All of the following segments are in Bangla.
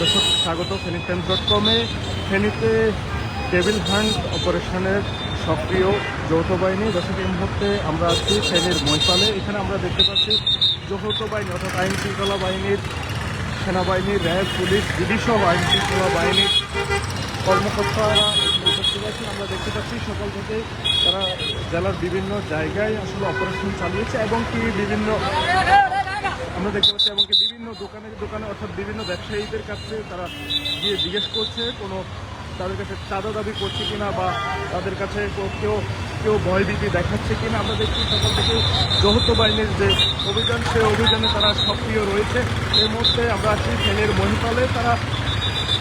দর্শক, স্বাগত ফেনি টাইম ডট কমে ফেনীতে টেবিল হান্ট অপারেশনের সক্রিয় যৌথ বাহিনী। দর্শক, এই মুহূর্তে আমরা আছি ফেনীর মহিপালে। এখানে আমরা দেখতে পাচ্ছি যৌথ বাহিনী অর্থাৎ আইন শৃঙ্খলা বাহিনীর সেনাবাহিনী, র্যাব, পুলিশ বিডি সহ আইন শৃঙ্খলা বাহিনীর কর্মকর্তারা আমরা দেখতে পাচ্ছি সকাল থেকে তারা জেলার বিভিন্ন জায়গায় আসলে অপারেশন চালিয়েছে এবং কি বিভিন্ন আমরা দেখতে পাচ্ছি এমনকি বিভিন্ন দোকানে দোকানে অর্থাৎ বিভিন্ন ব্যবসায়ীদের কাছে তারা গিয়ে জিজ্ঞেস করছে, কোনো তাদের কাছে চাঁদা দাবি করছে কিনা বা তাদের কাছে কেউ কেউ ভয়ভীতি দেখাচ্ছে কিনা, আমরা দেখছি সকাল থেকে যৌথ বাহিনীর যে অভিযান, সেই অভিযানে তারা সক্রিয় রয়েছে। এর মধ্যে আমরা আছি ফেনের মহিপালে। তারা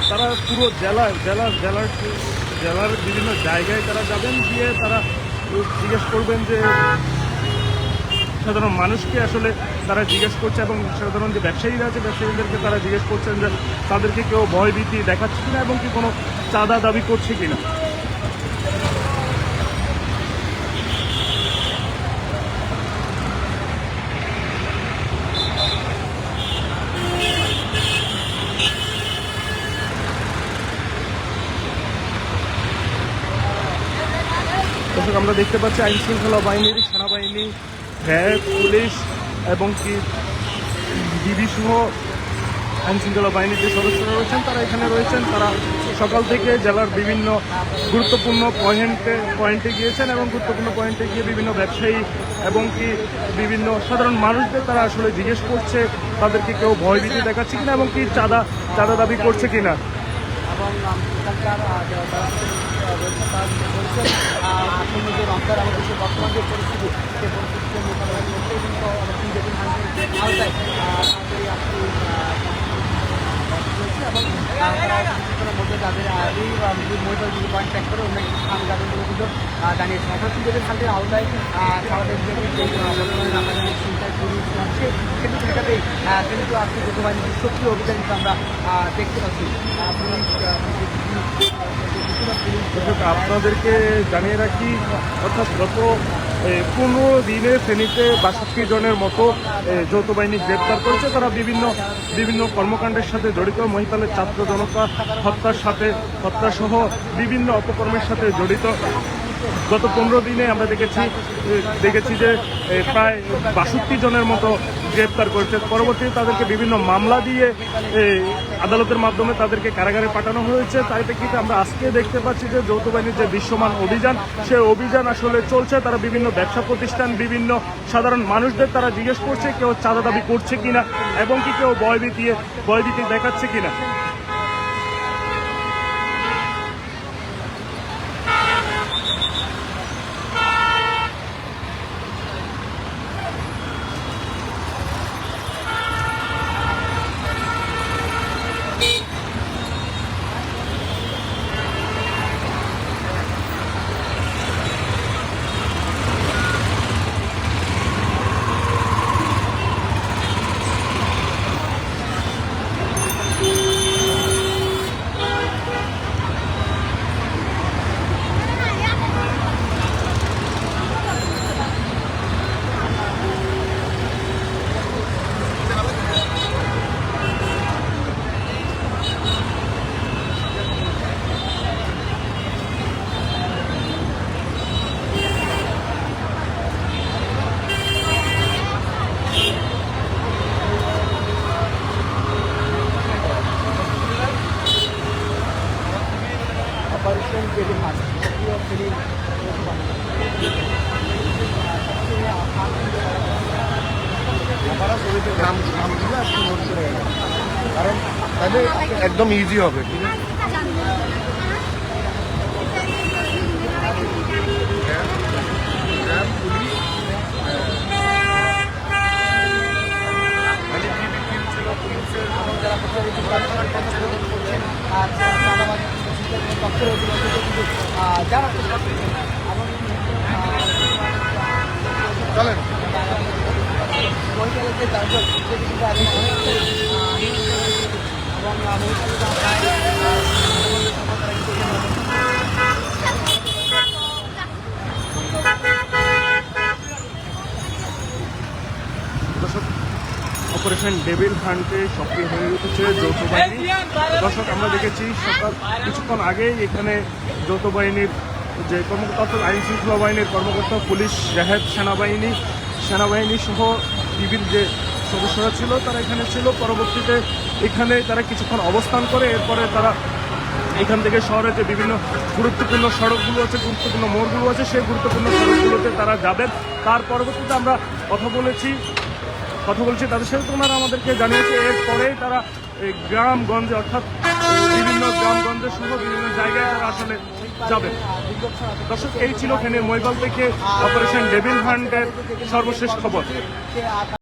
তারা পুরো জেলার জেলার জেলার জেলার বিভিন্ন জায়গায় তারা যাবেন। গিয়ে তারা জিজ্ঞেস করবেন যে সাধারণ মানুষকে আসলে তারা জিজ্ঞেস করছে এবং সাধারণ যে ব্যবসায়ীরা আছে, ব্যবসায়ীদেরকে তারা জিজ্ঞেস করছেন যে তাদেরকে কেউ ভয়ভীতি দেখাচ্ছে কিনা এবং কি কোনো চাঁদা দাবি করছে কিনা? আমরা দেখতে পাচ্ছি আইন শৃঙ্খলা বাহিনীর সেনাবাহিনী র্যাব পুলিশ এবং কি ডিবি সহ আইন শৃঙ্খলা বাহিনীর যে সদস্যরা রয়েছেন, তারা এখানে রয়েছেন, তারা সকাল থেকে জেলার বিভিন্ন গুরুত্বপূর্ণ পয়েন্টে পয়েন্টে গিয়েছেন এবং গুরুত্বপূর্ণ পয়েন্টে গিয়ে বিভিন্ন ব্যবসায়ী এবং কি বিভিন্ন সাধারণ মানুষদের তারা আসলে জিজ্ঞেস করছে, তাদেরকে কেউ ভয়ভীতি দেখাচ্ছে কিনা এবং কি চাঁদা চাঁদা দাবি করছে কিনা। আম, রয়েছে তারা যেটা আমাদের বর্তমান যে পরিস্থিতি সেই পরিস্থিতিকে মোকাবেলা করতে কিন্তু তাদের তাদের মহিলা যদি পয়েন্ট করে বর্তমানে আমাদের চিন্তায় চুরি হচ্ছে সেটি ঠেকাতেই কিন্তু আজকে যৌথ বাহিনীর আমরা দেখতে পাচ্ছি আপনাদেরকে জানিয়ে রাখি, অর্থাৎ গত পনেরো দিনে ফেনীতে বাষট্টি জনের মতো যৌথ বাহিনী গ্রেপ্তার করেছে। তারা বিভিন্ন বিভিন্ন কর্মকাণ্ডের সাথে জড়িত। মহিপালের ছাত্র জনতা হত্যার সাথে, হত্যাসহ বিভিন্ন অপকর্মের সাথে জড়িত। গত পনেরো দিনে আমরা দেখেছি দেখেছি যে প্রায় বাষট্টি জনের মতো গ্রেপ্তার করেছে। পরবর্তীতে তাদেরকে বিভিন্ন মামলা দিয়ে আদালতের মাধ্যমে তাদেরকে কারাগারে পাঠানো হয়েছে। তার প্রেক্ষিতে আমরা আজকে দেখতে পাচ্ছি যে যৌথ বাহিনীর যে বিশ্বমান অভিযান, সেই অভিযান আসলে চলছে। তারা বিভিন্ন ব্যবসা প্রতিষ্ঠান, বিভিন্ন সাধারণ মানুষদের তারা জিজ্ঞেস করছে, কেউ চাঁদা দাবি করছে কিনা এবং কি কেউ ভয়ভীতি ভয়ভীতি দেখাচ্ছে কিনা অপারেশন টেবিল হাট কারণ তাহলে একদম ইজি হবে ঠিক আছে চলেন মহিলাদের যে চারজন সেটি কিন্তু আগে অনেকটাই আহ, এবং অপারেশন ডেভিল হান্টে সক্রিয় হয়ে উঠেছে যৌথ বাহিনী। দর্শক, আমরা দেখেছি সকাল কিছুক্ষণ আগেই এখানে যৌথ বাহিনীর যে কর্মকর্তা অর্থাৎ আইন শৃঙ্খলা বাহিনীর কর্মকর্তা, পুলিশ রেহেদ সেনাবাহিনী সেনাবাহিনী সহ বিভিন্ন যে সদস্যরা ছিল, তারা এখানে ছিল। পরবর্তীতে এখানে তারা কিছুক্ষণ অবস্থান করে, এরপরে তারা এখান থেকে শহরে যে বিভিন্ন গুরুত্বপূর্ণ সড়কগুলো আছে, গুরুত্বপূর্ণ মোড়গুলো আছে, সেই গুরুত্বপূর্ণ সড়কগুলোতে তারা যাবেন। তার পরবর্তীতে আমরা কথা বলেছি কথা বলছে, তাদের সাথে ওনারা আমাদেরকে জানিয়েছে, এরপরেই তারা গ্রামগঞ্জে, অর্থাৎ বিভিন্ন গ্রামগঞ্জে সহ বিভিন্ন জায়গায় তারা আসলে যাবে। দর্শক, এই ছিল ফেনের মৈবাল থেকে অপারেশন ডেভিল হান্টের সর্বশেষ খবর।